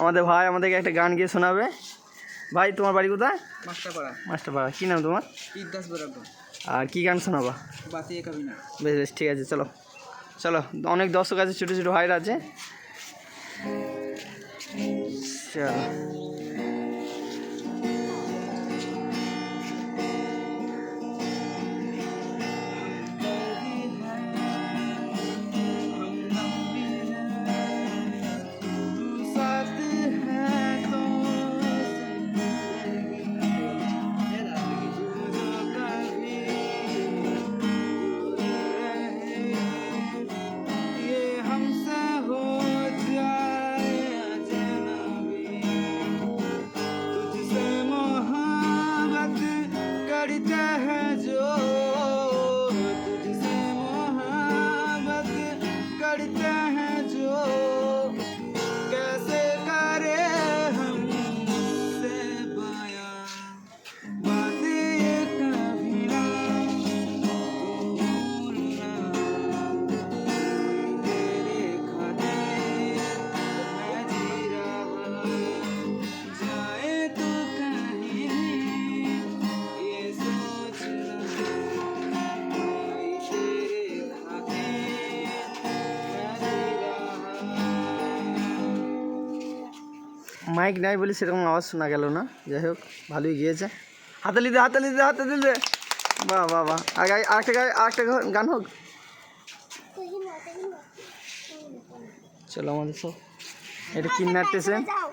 আমাদের ভাই আমাদেরকে একটা গান গিয়ে শোনাবে। ভাই তোমার বাড়ি কোথায়? মাস্টারপাড়া। মাস্টারপাড়া। কী নাম তোমার? বরাবর আর কী গান শোনাবা? বাতিয়ে কাবি না বেশ বেশ ঠিক আছে চলো। চলো অনেক দর্শক আছে ছোটো ছোটো ভাইরা আছে। চলো মাইক নাই বলে সেরকম আওয়াজ শোনা গেল না। যাই হোক, ভালোই গিয়েছে। হাতালি দে হাতালি দে হাতালি দে। বাহ বাহ বাহ। আর গাই আরেকটা গাই আরেকটা গান হোক। চলো আমাদের সব। এটা যাও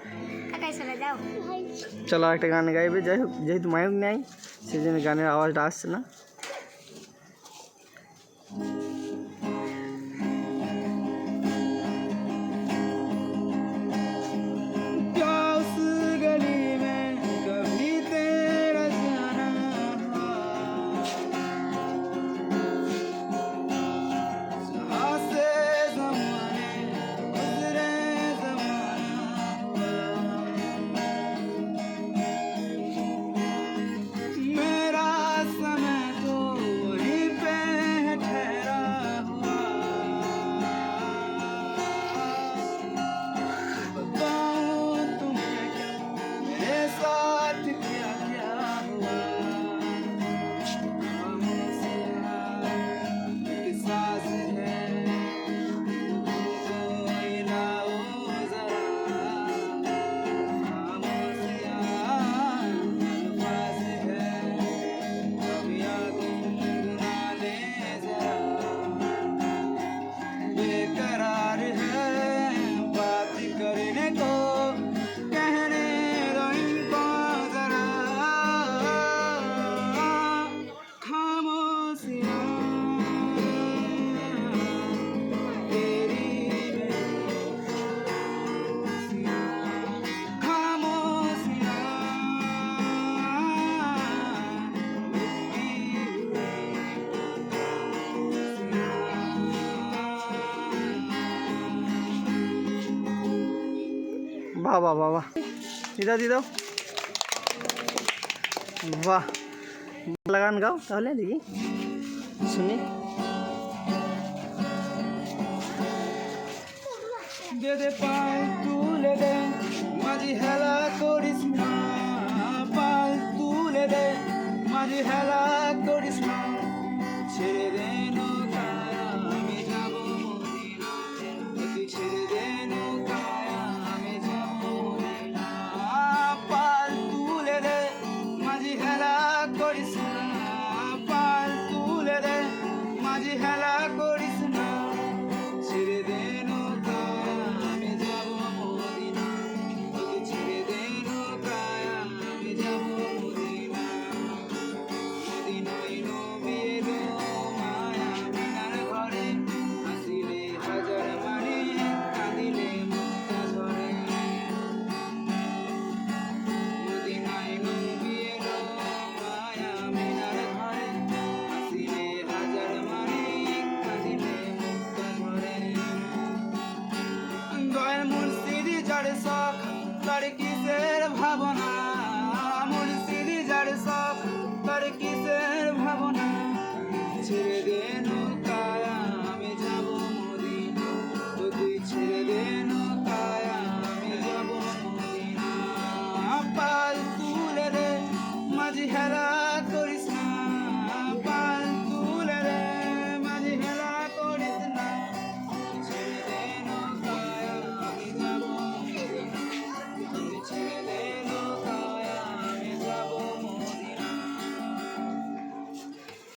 কাকাই চলো একটা গান গাইবে। যাই হোক, যেহেতু মাইক নেই, সেই জন্য গানের আওয়াজটা আসছে না। বাহ বাহ বাহ দিদাও বাহ। বাংলা গান গাও তাহলে দেখি শুনি। দে দে পায় তুলে দে, মাঝি হেলা করিস না, পাল তুলে দে, মাঝি হেলা করিস না। ছেড়ে দে নৌকায়, আমি যাব মদিনা। তো তুই ছেড়ে দে নৌকায়, আমি যাব মদিনা। পাল তুলে দে, মাঝি হেরা